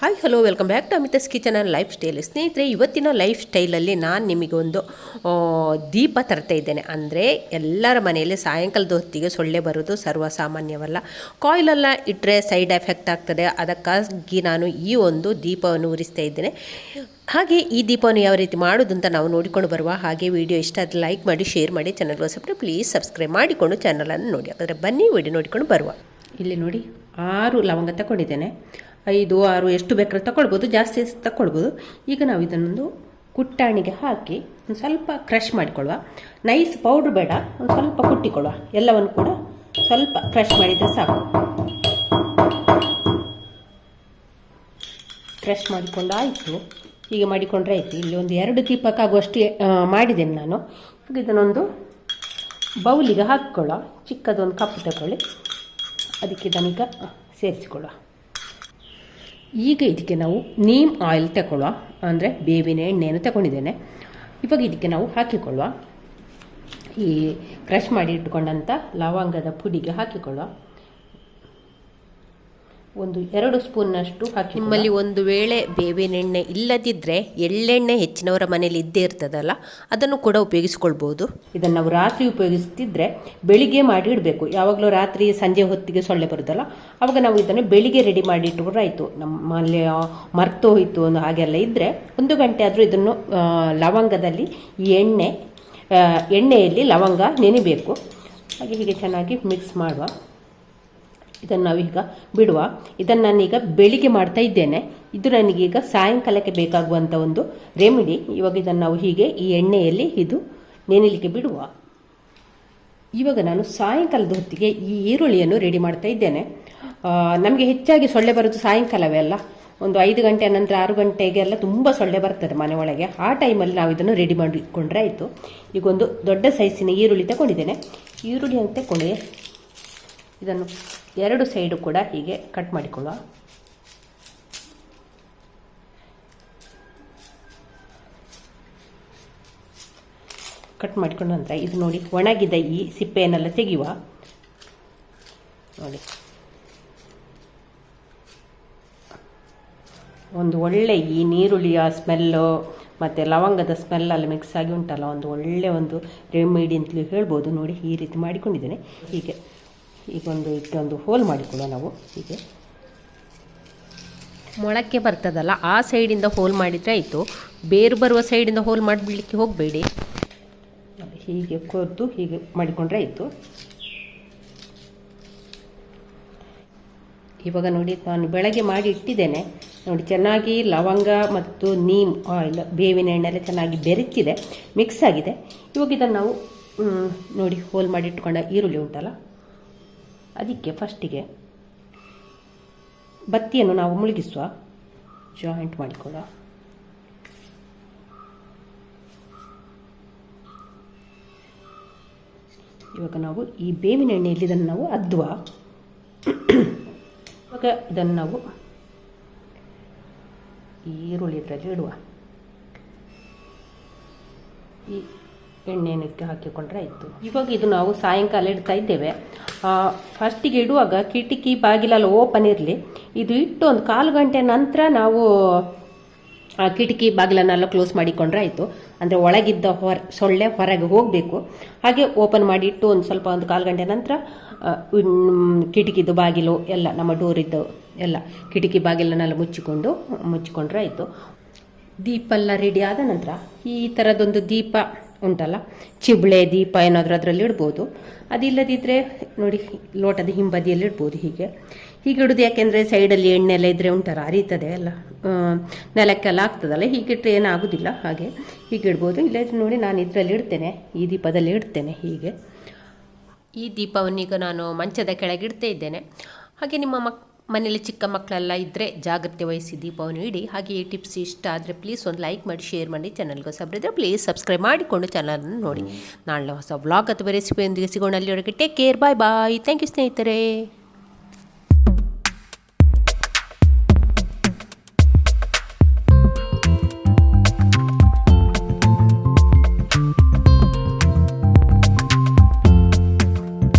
Hi hello welcome back to Amita's kitchen and lifestyle ಸ್ನೇಹಿತರೆ, ಇವತ್ತಿನ life ಸ್ಟೈಲಲ್ಲಿ ನಾನು ನಿಮಗೊಂದು ದೀಪ ತರ್ತಾ ಇದ್ದೇನೆ. ಅಂದರೆ ಎಲ್ಲರ ಮನೆಯಲ್ಲಿ ಸಾಯಂಕಾಲದ ಹೊತ್ತಿಗೆ ಸೊಳ್ಳೆ ಬರೋದು ಸರ್ವಸಾಮಾನ್ಯವಲ್ಲ. ಕಾಯಿಲೆಲ್ಲ ಇಟ್ಟರೆ ಸೈಡ್ ಎಫೆಕ್ಟ್ ಆಗ್ತದೆ. ಅದಕ್ಕಾಗಿ ನಾನು ಈ ಒಂದು ದೀಪವನ್ನು ಉರಿಸ್ತಾ ಇದ್ದೇನೆ. ಹಾಗೆ ಈ ದೀಪವನ್ನು ಯಾವ ರೀತಿ ಮಾಡೋದು ಅಂತ ನಾವು ನೋಡಿಕೊಂಡು ಬರುವ ಹಾಗೆ ವಿಡಿಯೋ ಇಷ್ಟ ಆದರೆ ಲೈಕ್ ಮಾಡಿ ಶೇರ್ ಮಾಡಿ ಚಾನಲ್ ಹೊಸಬಿಟ್ಟು ಪ್ಲೀಸ್ ಸಬ್ಸ್ಕ್ರೈಬ್ ಮಾಡಿಕೊಂಡು ಚಾನಲನ್ನು ನೋಡಿ. ಹಾಗಾದರೆ ಬನ್ನಿ ವಿಡಿಯೋ ನೋಡಿಕೊಂಡು ಬರುವ. ಇಲ್ಲಿ ನೋಡಿ, ಆರು ಲವಂಗ ತಗೊಂಡಿದ್ದೇನೆ. ಐದು, ಆರು, ಎಷ್ಟು ಬೇಕಾದ್ರೆ ತಗೊಳ್ಬೋದು ಜಾಸ್ತಿ ತಗೊಳ್ಬೋದು ಈಗ ನಾವು ಇದನ್ನೊಂದು ಕುಟ್ಟಾಣಿಗೆ ಹಾಕಿ ಒಂದು ಸ್ವಲ್ಪ ಕ್ರಷ್ ಮಾಡಿಕೊಳ್ಳುವ. ನೈಸ್ ಪೌಡ್ರ್ ಬೇಡ, ಒಂದು ಸ್ವಲ್ಪ ಕುಟ್ಟಿಕೊಳ್ಳುವ. ಎಲ್ಲವನ್ನು ಕೂಡ ಸ್ವಲ್ಪ ಕ್ರಷ್ ಮಾಡಿದರೆ ಸಾಕು. ಕ್ರಷ್ ಮಾಡಿಕೊಂಡಾಯಿತು. ಈಗ ಮಾಡಿಕೊಂಡ್ರೆ ಆಯಿತು. ಇಲ್ಲಿ ಒಂದು ಎರಡು ದೀಪಕ್ಕಾಗುವಷ್ಟು ಮಾಡಿದ್ದೇನೆ ನಾನು. ಈಗ ಇದನ್ನೊಂದು ಬೌಲಿಗೆ ಹಾಕ್ಕೊಳ್ಳೋ ಚಿಕ್ಕದೊಂದು ಕಪ್ ತಗೊಳ್ಳಿ. ಅದಕ್ಕೆ ಇದನ್ನೀಗ ಸೇರಿಸಿಕೊಳ್ಳುವ. ಈಗ ಇದಕ್ಕೆ ನಾವು ನೀಮ್ ಆಯಿಲ್ ತಗೊಳ್ಳುವ ಅಂದರೆ ಬೇವಿನ ಎಣ್ಣೆಯನ್ನು ತಗೊಂಡಿದ್ದೇನೆ. ಇವಾಗ ಇದಕ್ಕೆ ನಾವು ಹಾಕಿಕೊಳ್ಳುವ. ಈ ಕ್ರಷ್ ಮಾಡಿ ಇಟ್ಕೊಂಡಂಥ ಲವಂಗದ ಪುಡಿಗೆ ಹಾಕಿಕೊಳ್ಳುವ. ಒಂದು ಎರಡು ಸ್ಪೂನ್ನಷ್ಟು ಹಾಕಿ ನಿಮ್ಮಲ್ಲಿ ಒಂದು ವೇಳೆ ಬೇವಿನ ಎಣ್ಣೆ ಇಲ್ಲದಿದ್ದರೆ ಎಳ್ಳೆಣ್ಣೆ ಹೆಚ್ಚಿನವರ ಮನೇಲಿ ಇದ್ದೇ ಇರ್ತದಲ್ಲ ಅದನ್ನು ಕೂಡ ಉಪಯೋಗಿಸ್ಕೊಳ್ಬೋದು. ಇದನ್ನು ನಾವು ರಾತ್ರಿ ಉಪಯೋಗಿಸ್ತಿದ್ರೆ ಬೆಳಿಗ್ಗೆ ಮಾಡಿ ಇಡಬೇಕು. ಯಾವಾಗಲೂ ರಾತ್ರಿ ಸಂಜೆ ಹೊತ್ತಿಗೆ ಸೊಳ್ಳೆ ಬರುತ್ತಲ್ಲ ಆವಾಗ ನಾವು ಇದನ್ನು ಬೆಳಿಗ್ಗೆ ರೆಡಿ ಮಾಡಿ ಇಟ್ಟುಕೊಂಡ್ರೆ ಆಯಿತು. ನಮ್ಮಲ್ಲಿ ಮರ್ತು ಹೋಯಿತು ಒಂದು ಹಾಗೆಲ್ಲ ಇದ್ದರೆ ಒಂದು ಗಂಟೆ ಆದರೂ ಇದನ್ನು ಲವಂಗದಲ್ಲಿ ಈ ಎಣ್ಣೆ ಎಣ್ಣೆಯಲ್ಲಿ ಲವಂಗ ನೆನಿಬೇಕು. ಹಾಗೆ ಹೀಗೆ ಚೆನ್ನಾಗಿ ಮಿಕ್ಸ್ ಮಾಡುವ. ಇದನ್ನು ನಾವೀಗ ಬಿಡುವ. ಇದನ್ನು ನಾನೀಗ ಬೆಳಿಗ್ಗೆ ಮಾಡ್ತಾ ಇದ್ದೇನೆ. ಇದು ನನಗೀಗ ಸಾಯಂಕಾಲಕ್ಕೆ ಬೇಕಾಗುವಂಥ ಒಂದು ರೆಮಿಡಿ ಇವಾಗ ಇದನ್ನು ನಾವು ಹೀಗೆ ಈ ಎಣ್ಣೆಯಲ್ಲಿ ಇದು ನೆನೆಲಿಕ್ಕೆ ಬಿಡುವ. ಇವಾಗ ನಾನು ಸಾಯಂಕಾಲದ ಹೊತ್ತಿಗೆ ಈ ಈರುಳ್ಳಿಯನ್ನು ರೆಡಿ ಮಾಡ್ತಾ ಇದ್ದೇನೆ. ನಮಗೆ ಹೆಚ್ಚಾಗಿ ಸೊಳ್ಳೆ ಬರೋದು ಸಾಯಂಕಾಲವೇ ಅಲ್ಲ. ಒಂದು ಐದು ಗಂಟೆ ನಂತರ ಆರು ಗಂಟೆಗೆಲ್ಲ ತುಂಬ ಸೊಳ್ಳೆ ಬರ್ತದೆ ಮನೆ ಒಳಗೆ. ಆ ಟೈಮಲ್ಲಿ ನಾವು ಇದನ್ನು ರೆಡಿ ಮಾಡಿಕೊಂಡ್ರೆ ಆಯಿತು. ಈಗ ಒಂದು ದೊಡ್ಡ ಸೈಜಿನ ಈರುಳ್ಳಿ ತಗೊಂಡಿದ್ದೇನೆ. ಈರುಳ್ಳಿ ಅಂತ ತಗೊಂಡೆ. ಇದನ್ನು ಎರಡು ಸೈಡು ಕೂಡ ಹೀಗೆ ಕಟ್ ಮಾಡಿಕೊಳ್ಳುವ. ಕಟ್ ಮಾಡಿಕೊಂಡ ನಂತರ ಇದು ನೋಡಿ, ಒಣಗಿದ ಈ ಸಿಪ್ಪೆಯನ್ನೆಲ್ಲ ತೆಗೆಯುವ. ನೋಡಿ. ಒಂದು ಒಳ್ಳೆ ಈ ನೀರುಳ್ಳಿಯ ಸ್ಮೆಲ್ಲು ಮತ್ತು ಲವಂಗದ ಸ್ಮೆಲ್ಲಲ್ಲಿ ಮಿಕ್ಸ್ ಆಗಿ ಉಂಟಲ್ಲ, ಒಂದು ಒಳ್ಳೆ ಒಂದು ರೆಮಿಡಿ ಅಂತಲೂ ಹೇಳ್ಬೋದು. ನೋಡಿ, ಈ ರೀತಿ ಮಾಡಿಕೊಂಡಿದ್ದೇನೆ. ಹೀಗೆ. ಈಗ ಒಂದು ಇದೊಂದು ಹೋಲ್ ಮಾಡಿಕೊಳ್ಳೋ ನಾವು. ಹೀಗೆ. ಮೊಳಕೆ ಬರ್ತದಲ್ಲ, ಆ ಸೈಡಿಂದ ಹೋಲ್ ಮಾಡಿದರೆ ಆಯಿತು. ಬೇರು ಬರುವ ಸೈಡಿಂದ ಹೋಲ್ ಮಾಡಿಬಿಡ್ಲಿಕ್ಕೆ ಹೋಗಬೇಡಿ. ಹೀಗೆ ಕೊದ್ದು ಹೀಗೆ ಮಾಡಿಕೊಂಡ್ರೆ ಆಯಿತು. ಇವಾಗ ನೋಡಿ, ನಾನು ಬೆಳಗ್ಗೆ ಮಾಡಿ ಇಟ್ಟಿದ್ದೇನೆ. ನೋಡಿ, ಚೆನ್ನಾಗಿ ಲವಂಗ ಮತ್ತು ನೀಮ್ ಆಯಿಲ್ ಬೇವಿನ ಎಣ್ಣೆ ಎಲ್ಲ ಚೆನ್ನಾಗಿ ಬೆರೆತಿದೆ ಮಿಕ್ಸ್ ಆಗಿದೆ. ಇವಾಗ ಇದನ್ನು ನಾವು ನೋಡಿ, ಹೋಲ್ ಮಾಡಿ ಇಟ್ಕೊಂಡ ಈರುಳ್ಳಿ ಉಂಟಲ್ಲ ಅದಕ್ಕೆ ಫಸ್ಟಿಗೆ ಬತ್ತಿಯನ್ನು ನಾವು ಮುಳುಗಿಸುವ. ಜಾಯಿಂಟ್ ಮಾಡಿಕೊಳ್ಳುವ. ಇವಾಗ ನಾವು ಈ ಬೇವಿನ ಎಣ್ಣೆಯಲ್ಲಿ ಇದನ್ನು ನಾವು ಅದ್ವ ಇವಾಗ ಇದನ್ನು ನಾವು ಈರುಳ್ಳಿ ಇದರಲ್ಲಿ ಇಡುವ. ಈ ಎಣ್ಣೆಯನ್ನು ಇದಕ್ಕೆ ಹಾಕಿಕೊಂಡ್ರೆ ಆಯಿತು. ಇವಾಗ ಇದು ನಾವು ಸಾಯಂಕಾಲ ಇಡ್ತಾ ಇದ್ದೇವೆ. ಫಸ್ಟಿಗೆ ಇಡುವಾಗ ಕಿಟಕಿ ಬಾಗಿಲೆಲ್ಲ ಓಪನ್ ಇರಲಿ. ಇದು ಇಟ್ಟು ಒಂದು ಕಾಲು ಗಂಟೆ ನಂತರ ನಾವು, ಆ, ಕಿಟಕಿ ಬಾಗಿಲನ್ನೆಲ್ಲ ಕ್ಲೋಸ್ ಮಾಡಿಕೊಂಡ್ರೆ ಆಯಿತು. ಅಂದರೆ ಒಳಗಿದ್ದ ಹೊರ, ಸೊಳ್ಳೆ ಹೊರಗೆ ಹೋಗಬೇಕು. ಹಾಗೆ ಓಪನ್ ಮಾಡಿ ಇಟ್ಟು ಒಂದು ಸ್ವಲ್ಪ ಒಂದು ಕಾಲು ಗಂಟೆ ನಂತರ ಕಿಟಕಿದು ಬಾಗಿಲು ಎಲ್ಲ, ನಮ್ಮ ಡೋರಿದ್ದು ಎಲ್ಲ ಕಿಟಕಿ ಬಾಗಿಲನ್ನೆಲ್ಲ ಮುಚ್ಚಿಕೊಂಡು, ಮುಚ್ಚಿಕೊಂಡ್ರೆ ಆಯಿತು. ದೀಪ ಎಲ್ಲ ರೆಡಿ ಆದ ನಂತರ ಈ ಥರದೊಂದು ದೀಪ ಉಂಟಲ್ಲ? ಚಿಬಳೆ ದೀಪ ಏನಾದರೂ ಅದರಲ್ಲಿ ಇಡ್ಬೋದು. ಅದಿಲ್ಲದಿದ್ದರೆ ನೋಡಿ ಲೋಟದ ಹಿಂಬದಿಯಲ್ಲಿ ಇಡ್ಬೋದು ಹೀಗೆ. ಹೀಗೆ ಇಡೋದು ಯಾಕೆಂದರೆ ಸೈಡಲ್ಲಿ ಎಣ್ಣೆ ಎಲ್ಲ ಇದ್ದರೆ ಉಂಟಲ್ಲ ಅರಿತದೆ ಎಲ್ಲ ಆ, ನೆಲಕ್ಕೆಲ್ಲ ಆಗ್ತದಲ್ಲ? ಹೀಗಿಟ್ಟರೆ ಏನಾಗೋದಿಲ್ಲ ಹಾಗೆ. ಹೀಗೆ ಇಡ್ಬೋದು. ಇಲ್ಲದ್ರೆ ನೋಡಿ ನಾನು ಇದರಲ್ಲಿ ಇಡ್ತೇನೆ. ಈ ದೀಪದಲ್ಲಿ ಇಡ್ತೇನೆ ಹೀಗೆ. ಈ ದೀಪವನ್ನೀಗ ನಾನು ಮಂಚದ ಕೆಳಗೆ ಇಡ್ತಾ ಇದ್ದೇನೆ. ಹಾಗೆ ನಿಮ್ಮ ಮಕ್ ಮನೇಲಿ ಚಿಕ್ಕ ಮಕ್ಕಳೆಲ್ಲ ಇದ್ದರೆ ಜಾಗ್ರತೆ ವಹಿಸಿ ದೀಪವನ್ನು ಇಡಿ. ಹಾಗೆ ಈ ಟಿಪ್ಸ್ ಇಷ್ಟ ಆದರೆ ಪ್ಲೀಸ್ ಒಂದು ಲೈಕ್ ಮಾಡಿ ಶೇರ್ ಮಾಡಿ ಚಾನಲ್ಗೆ ಹೊಸಬ್ರಿದ್ರೆ ಪ್ಲೀಸ್ ಸಬ್ಸ್ಕ್ರೈಬ್ ಮಾಡಿಕೊಂಡು ಚಾನಲನ್ನು ನೋಡಿ. ನಾಳೆ ಹೊಸ ವ್ಲಾಗ್ ಅಥವಾ ರೆಸಿಪಿಯೊಂದಿಗೆ ಸಿಗೋಣ. ಅಲ್ಲಿವರೆಗೆ take care bye bye thank you ಸ್ನೇಹಿತರೆ.